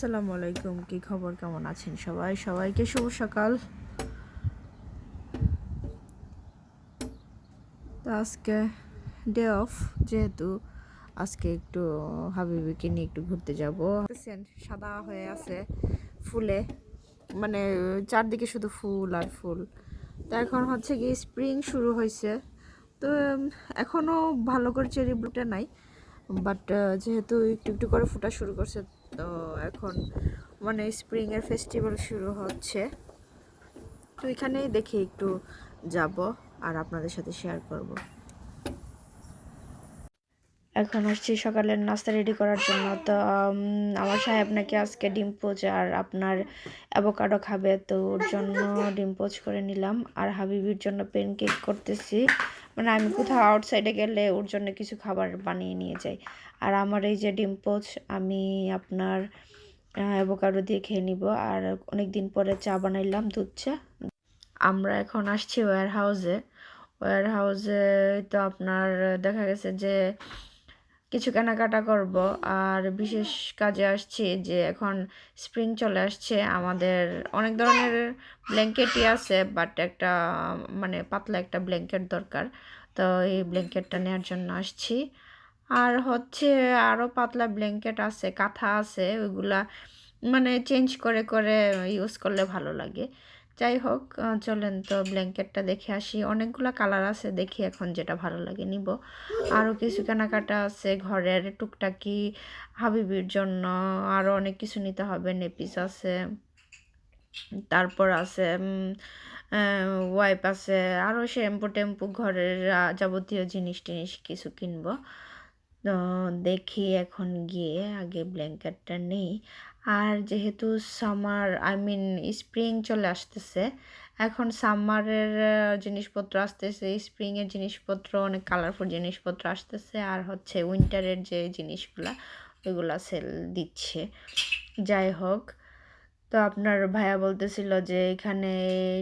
আসসালামু আলাইকুম কি খবর কেমন আছেন সবাই? সবাইকে শুভ সকাল। তো আজকে ডে অফ যেহেতু আজকে একটু হাবিবিকে নিয়ে একটু ঘুরতে যাব। সাদা হয়ে আছে ফুলে মানে চারদিকে শুধু ফুল আর ফুল। তো এখন হচ্ছে কি স্প্রিং শুরু হয়েছে। তো উম, এখনও ভালো করে চেরি ব্লুটা নাই বাট যেহেতু একটু একটু করে ফোটা শুরু করছে তো এখন মানে স্প্রিং এর ফেস্টিভ্যাল শুরু হচ্ছে। তো এখানেই দেখি একটু যাব আর আপনাদের সাথে শেয়ার করব। এখন আসছি সকালের নাস্তা রেডি করার জন্য। তো আমার সাহেব নাকি আজকে ডিম পোচ আর আপনার অ্যাভোকাডো খাবে। তো ওর জন্য ডিম পোচ করে নিলাম। আর হাবিবির জন্য পেন প্যানকেক করতেছি। মানে আমি কোথাও আউটসাইডে গেলে ওর জন্য কিছু খাবার বানিয়ে নিয়ে যাই। আর আমার এই যে ডিম পোচ আমি আপনার অ্যাভোকাডো দিয়ে খেয়ে নিব। আর অনেক দিন পরে চা বানাইলাম, দুধ চা। আমরা এখন আসছি ওয়ার হাউসে ওয়ার হাউসে তো আপনার দেখা গেছে যে কিছু কেনাকাটা করব। আর বিশেষ কাজে আসছি যে এখন স্প্রিং চলে আসছে। আমাদের অনেক ধরনের ব্ল্যাঙ্কেটই আছে বাট একটা মানে পাতলা একটা ব্ল্যাঙ্কেট দরকার। তো এই ব্ল্যাঙ্কেটটা নেওয়ার জন্য আসছি। আর হচ্ছে আরও পাতলা ব্ল্যাঙ্কেট আছে, কাঁথা আছে, ওইগুলা মানে চেঞ্জ করে করে ইউজ করলে ভালো লাগে। যাই হোক চলেন তো ব্ল্যাঙ্কেটটা দেখে আসি। অনেকগুলো কালার আছে, দেখি এখন যেটা ভালো লাগে নিব। আরও কিছু কেনাকাটা আছে ঘরের টুকটাকি হাবিবির জন্য আরও অনেক কিছু নিতে হবে, নেপিস আছে, তারপর আছে ওয়াইপ আছে আরও শ্যাম্পু টেম্পু ঘরের যাবতীয় জিনিস টিনিস কিছু কিনবো। তো দেখি এখন গিয়ে আগে ব্ল্যাঙ্কেটটা নেই। আর যেহেতু সামার, আই মিন স্প্রিং চলে আসতেছে, এখন সামারের জিনিসপত্র আসতেছে, স্প্রিংয়ের জিনিসপত্র, অনেক কালারফুল জিনিসপত্র আসতেছে, আর হচ্ছে উইন্টারের যে জিনিসগুলা, ওইগুলা সেল দিচ্ছে। যাই হোক, তো আপনার ভাইয়া বলতেছিল যে এখানে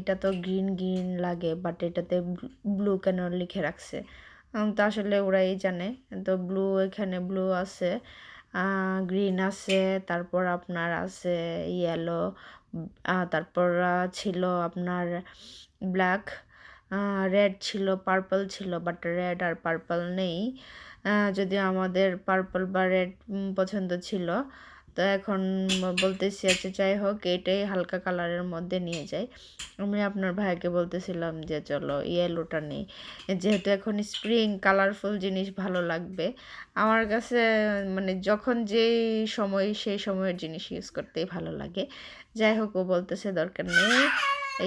এটা তো গ্রিন গ্রিন লাগে বাট এটাতে ব্লু কেন লিখে রাখছে? তো আসলে ওরাই জানে, তো ব্লু এখানে ব্লু আছে। গ্রিন আছে, তারপর আপনার আছে ইয়েলো তারপর ছিল আপনার ব্ল্যাক রেড ছিল পার্পল ছিল বাট রেড আর পার্পল নেই। যদি যদিও আমাদের পার্পল বা রেড পছন্দ ছিল তো এখন বলতেছি আচ্ছা যাই হোক, এটাই হালকা কালারের মধ্যে নিয়ে যাই। আমি আপনার ভাইকে বলতেছিলাম যে, চলো ইয়েলোটা নেই। যেহেতু এখন স্প্রিং কালারফুল জিনিস ভালো লাগবে। আমার কাছে মানে যখন যেই সময়, সেই সময়ের জিনিস ইউজ করতেই ভালো লাগে। যাই হোক, ও বলতেছে, দরকার নেই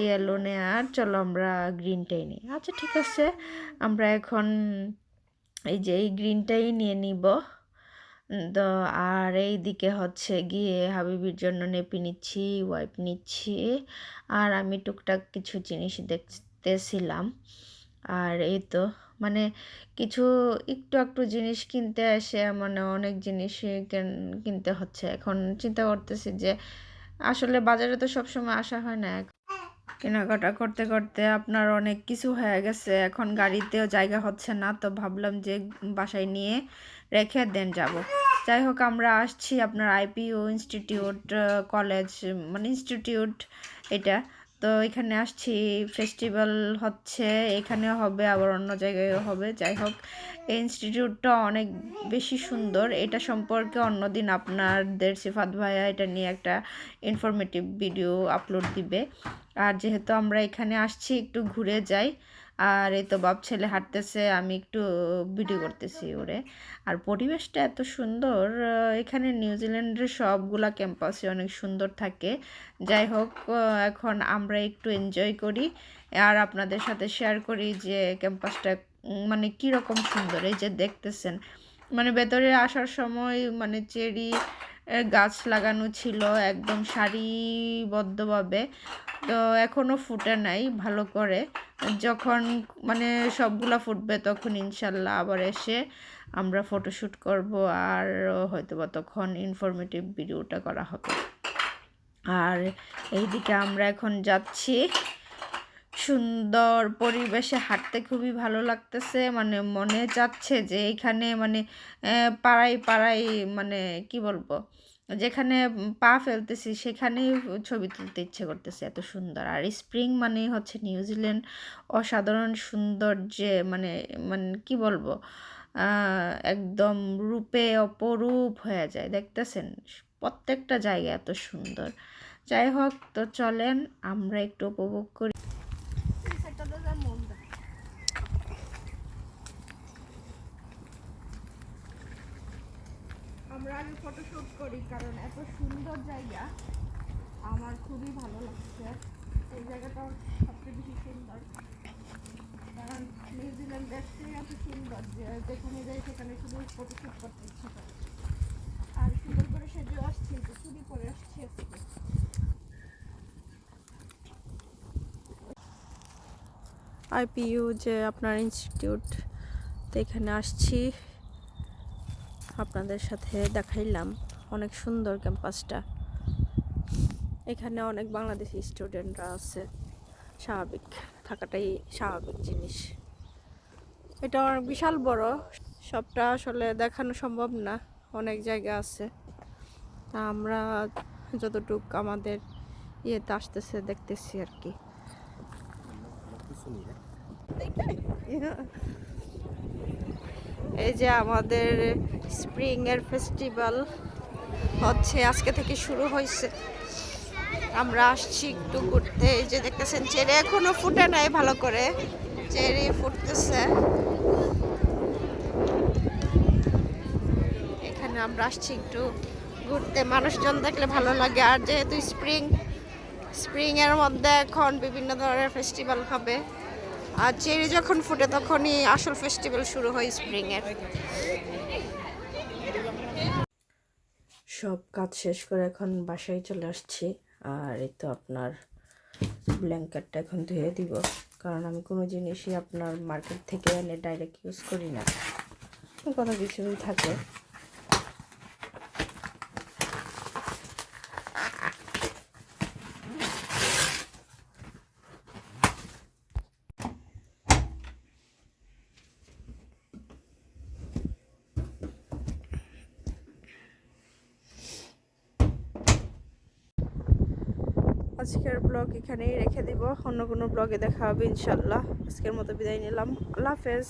ইয়েলো আর, চলো আমরা গ্রিনটাই নিই। আচ্ছা ঠিক আছে, আমরা এখন এই যে, এই গ্রিনটাই নিয়ে নিব। তো আর এই দিকে হচ্ছে গিয়ে হাবিবির জন্য নেপি নিচ্ছি, ওয়াইপ নিচ্ছি। আর আমি টুকটাক কিছু জিনিস দেখতেছিলাম। আর এই তো মানে কিছু একটু একটু জিনিস কিনতে এসে মানে অনেক জিনিস কিনতে হচ্ছে। এখন চিন্তা করতেছি যে আসলে বাজারে তো সবসময় আসা হয় না। কেনাকাটা করতে করতে আপনার অনেক কিছু হয়ে গেছে। এখন গাড়িতেও জায়গা হচ্ছে না, তো ভাবলাম যে বাসায় নিয়ে রেখে দেন যাব। যাই হোক আমরা আসছি আপনার আইপিও ইনস্টিটিউট কলেজ মানে ইনস্টিটিউট এটা। তো এখানে আসছি, ফেস্টিভ্যাল হচ্ছে, এখানে হবে, আবার অন্য জায়গায়ও হবে। যাই হোক এই ইনস্টিটিউটটা অনেক বেশি সুন্দর। এটা সম্পর্কে অন্যদিন আপনাদের সিফাত ভাইয়া এটা নিয়ে একটা ইনফরমেটিভ ভিডিও আপলোড দিবে। আর যেহেতু আমরা এখানে আসছি, একটু ঘুরে যাই। আর এই তো বাপ ছেলে হাঁটতেছে, আমি একটু ভিডিও করতেছি ওরে। আর পরিবেশটা এত সুন্দর এখানে নিউজিল্যান্ডের সবগুলা ক্যাম্পাসে অনেক সুন্দর থাকে। যাই হোক এখন আমরা একটু এনজয় করি আর আপনাদের সাথে শেয়ার করি যে ক্যাম্পাসটা মানে কীরকম সুন্দর, এই যে দেখতেছেন। মানে ভেতরে আসার সময় মানে চেরি গাছ লাগানো ছিল একদম সারিবদ্ধভাবে। তো এখনও ফুটে নাই ভালো করে। যখন মানে সবগুলা ফুটবে তখন ইনশাল্লাহ আবার এসে আমরা ফটোশ্যুট করব আর হয়তো বা তখন ইনফরমেটিভ ভিডিওটা করা হবে। আর এইদিকে আমরা এখন যাচ্ছি। সুন্দর পরিবেশে হাঁটতে খুবই ভালো লাগতেছে। মানে মনে যাচ্ছে যে এখানে মানে পাড়ায় পাড়ায় মানে কি বলব, যেখানে পা ফেলতেছি সেখানেই ছবি তুলতে ইচ্ছে করতেছে এত সুন্দর। আর স্প্রিং মানে হচ্ছে নিউজিল্যান্ড অসাধারণ সৌন্দর্যে মানে মানে কি বলব একদম রূপে অপরূপ হয়ে যায়। দেখতেছেন প্রত্যেকটা জায়গা এত সুন্দর। যাই হোক তো চলেন আমরা একটু উপভোগ করি। আগে ফটোশ্যুট করি কারণ এত সুন্দর জায়গা। আমার খুবই ভালো লাগছে। এই জায়গাটা সবচেয়ে বেশি সুন্দর। কারণ নিউজিল্যান্ড দেশটাই এত সুন্দর যে যেখানে যাই সেখানে শুধু ফটোশ্যুট করতে ইচ্ছে করে। আর সুন্দর করে সেজে আসছি তো চুরি পরে আসছি আজকে। আইপিইউ যে আপনার ইনস্টিটিউট তো এখানে আসছি। আপনাদের সাথে দেখাইলাম অনেক সুন্দর ক্যাম্পাসটা। এখানে অনেক বাংলাদেশি স্টুডেন্টরা আছে। স্বাভাবিক থাকাটাই স্বাভাবিক জিনিস। এটা অনেক বিশাল বড়। সবটা আসলে দেখানো সম্ভব না অনেক জায়গা আছে। তা আমরা যতটুক আমাদের ইয়েতে আসতেছে দেখতেছি আর কি। এই যে আমাদের স্প্রিং এর ফেস্টিভ্যাল হচ্ছে, আজকে থেকে শুরু হয়েছে। আমরা আসছি একটু ঘুরতে। এই যে দেখতেছেন, চেরি এখনও ফুটে নাই ভালো করে। চেরি ফুটতেছে। এখানে আমরা আসছি একটু ঘুরতে। মানুষজন দেখলে ভালো লাগে। আর যেহেতু স্প্রিং স্প্রিং এর মধ্যে এখন বিভিন্ন ধরনের ফেস্টিভ্যাল হবে। আর চেরি যখন ফুটে তখনই আসল ফেস্টিভ্যাল শুরু হয় স্প্রিং এর সব কাজ শেষ করে এখন বাসায় চলে আসছি। আর এই তো আপনার ব্ল্যাঙ্কেটটা এখন ধুয়ে দিব। কারণ আমি কোনো জিনিসই আপনার মার্কেট থেকে এনে ডাইরেক্ট ইউজ করি না। কোনো কিছুই থাকে। আজকের ব্লগ এখানেই রেখে দিব। অন্য কোনো ব্লগে দেখা হবে ইনশাল্লাহ আজকের মতো বিদায় নিলাম। আল্লাহ হাফেজ।